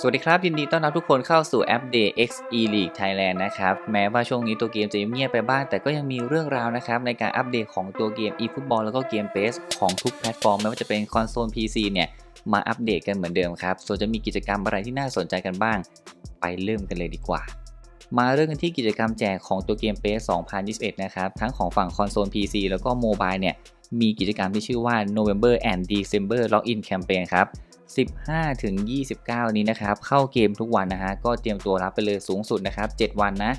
สวัสดีครับ ยินดีต้อนรับทุกคนเข้าสู่แอป Day X E League Thailand นะครับ แม้ว่าช่วงนี้ตัวเกมจะเงียบไปบ้าง แต่ก็ยังมีเรื่องราวนะครับ ในการอัปเดตของตัวเกม eFootball แล้วก็เกม PES ของทุกแพลตฟอร์ม ไม่ว่าจะเป็นคอนโซล PC เนี่ย มาอัปเดตกันเหมือนเดิมครับ ส่วนจะมีกิจกรรมอะไรที่น่าสนใจกันบ้าง ไปเริ่มกันเลยดีกว่า มาเริ่มกันที่กิจกรรมแจกของตัวเกม PES 2021 นะครับ ทั้งของฝั่งคอนโซล PC แล้วก็โมบายเนี่ยมีกิจกรรมที่ชื่อว่า November and December Login Campaign ครับ 15ถึง29 นี้นะครับ เข้าเกมทุกวันนะฮะ ก็เตรียมตัวรับไปเลยสูงสุดนะครับ 7 วันนะ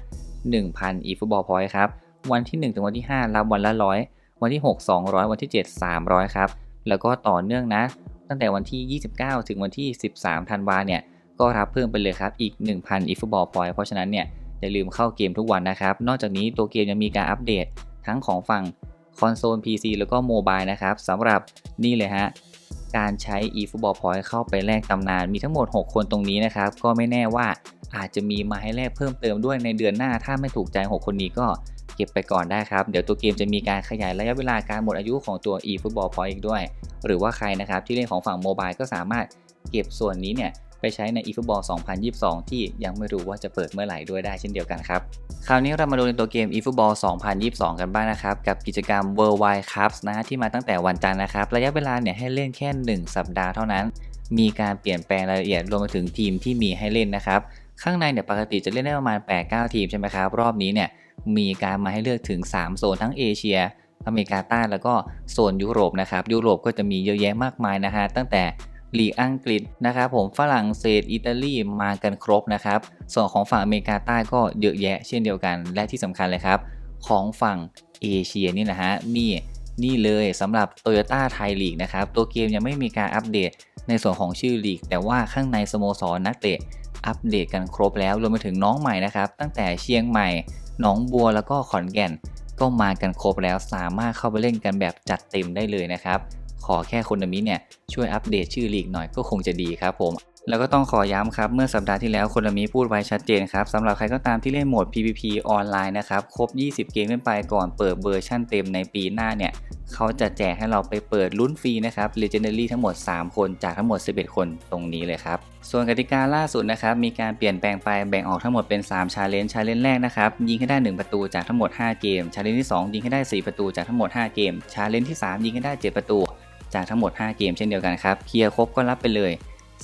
1,000 eFootball Point ครับ วันที่ 1 ถึงวันที่ 5 รับวันละ 100 วันที่ 6 200 วันที่ 7 300 ครับ แล้วก็ต่อเนื่องนะ ตั้งแต่วันที่ 29 ถึงวันที่ 13 ธันวาเนี่ย ก็รับเพิ่มไปเลยครับ อีก 1,000 eFootball Point เพราะฉะนั้นเนี่ย อย่าลืมเข้าเกมทุกวันนะครับ นอกจากนี้ตัวเกมยังมีการอัปเดตทั้งของฝั่งคอนโซล PC แล้วก็โมบายนะครับสำหรับนี่เลยฮะ การใช้ eFootball Point เข้าไปแลกตำนาน มีทั้งหมด 6 คนตรงนี้นะครับ ก็ไม่แน่ว่าอาจจะมีมาให้แลกเพิ่มเติมด้วยในเดือนหน้า ถ้าไม่ถูกใจ 6 คนนี้ก็เก็บไปก่อนได้ครับ เดี๋ยวตัวเกมจะมีการขยายระยะเวลาการหมดอายุของตัว eFootball Point อีกด้วย หรือว่าใครนะครับที่เล่นของฝั่งโมบายก็สามารถเก็บส่วนนี้เนี่ย ไปใช้ใน eFootball 2022 ที่ยังไม่รู้ว่าจะเปิดเมื่อไหร่ด้วยได้เช่นเดียวกันครับ คราวนี้เรามาดูในตัวเกม eFootball 2022 กันบ้างนะครับ กับกิจกรรม Worldwide Cups นะที่มาตั้งแต่วันจันทร์นะครับ ระยะเวลาเนี่ยให้เล่นแค่ 1 สัปดาห์เท่านั้น มีการเปลี่ยนแปลงรายละเอียดรวมไปถึงทีมที่มีให้เล่นนะครับข้างในเนี่ยปกติจะเล่นได้ประมาณ 8-9 ทีมใช่ไหมครับรอบนี้เนี่ยมีการมาให้เลือกถึง 3 โซนทั้งเอเชียอเมริกาใต้แล้วก็โซนยุโรปนะครับยุโรปก็จะมีเยอะแยะมากมายนะฮะตั้งแต่ ลีกอังกฤษนะครับผมฝรั่งเศสอิตาลีมากันครบนะครับ ส่วนของฝั่งอเมริกาใต้ก็เยอะแยะเช่นเดียวกัน และที่สำคัญเลยครับ ของฝั่งเอเชียนี่นะฮะมีนี่เลยสำหรับ Toyota ไทยลีกนะครับ ตัวเกมยังไม่มีการอัปเดตในส่วนของชื่อลีก แต่ว่าข้างในสโมสรนักเตะอัปเดตกันครบแล้วรวมไปถึงน้องใหม่นะครับ ตั้งแต่เชียงใหม่ หนองบัวแล้วก็ขอนแก่น ก็มากันครบแล้วสามารถเข้าไปเล่นกันแบบจัดเต็มได้เลยนะครับ ขอแค่คนมิเนี่ยช่วยอัปเดตชื่อลีกหน่อยก็คงจะดีครับผมแล้วก็ต้องขอย้ำครับ เมื่อสัปดาห์ที่แล้วคนมิพูดไว้ชัดเจนครับสำหรับใครก็ตามที่เล่นโหมด PVP ออนไลน์นะครับ ครบ 20 เกมขึ้นไปก่อนเปิดเวอร์ชั่นเต็มในปีหน้าเนี่ย เขาจะแจกให้เราไปเปิดลุ้นฟรีนะครับ Legendary ทั้งหมด 3 คนจากทั้งหมด 11 คนตรงนี้เลยครับ ส่วนกติกาล่าสุดนะครับ มีการเปลี่ยนแปลงไปแบ่งออกทั้งหมดเป็น 3 ชาเลนจ์ชาเลนจ์แรกนะครับ ยิงให้ได้ 1 ประตูจากทั้งหมด 5 เกมชาเลนจ์ที่ 2 ยิงให้ได้ 4 ประตูจากทั้งหมด 5 เกมชาเลนจ์ที่ 3 ยิงให้ได้ 7 ประตู จากทั้งหมด 5 เกมเช่นเดียวกันครับ เคลียร์ครบก็รับไปเลย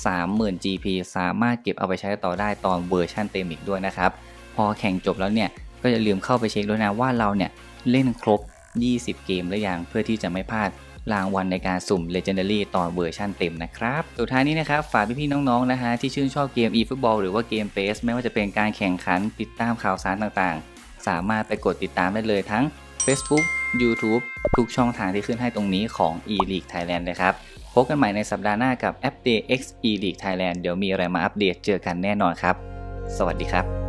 30,000 GP สามารถเก็บเอาไปใช้ต่อได้ตอนเวอร์ชันเต็มอีกด้วยนะครับ พอแข่งจบแล้วเนี่ย ก็อย่าลืมเข้าไปเช็คด้วยนะว่าเราเนี่ยเล่นครบ 20 เกมหรือยังเพื่อที่จะไม่พลาดรางวัลในการสุ่ม Legendary ตอนเวอร์ชันเต็มนะครับ สุดท้ายนี้นะครับ ฝากพี่ๆน้องๆนะฮะที่ชื่นชอบเกม eFootball หรือว่าเกม PES ไม่ว่าจะเป็นการแข่งขันติดตามข่าวสารต่างๆ สามารถไปกดติดตามได้เลยทั้ง Facebook YouTube ทุกช่องทางที่ขึ้นให้ตรงนี้ของ e-league Thailand เลยครับ พบกันใหม่ในสัปดาห์หน้ากับ App Day X E League Thailand เดี๋ยวมีอะไรมาอัปเดตเจอกันแน่นอนครับ สวัสดีครับ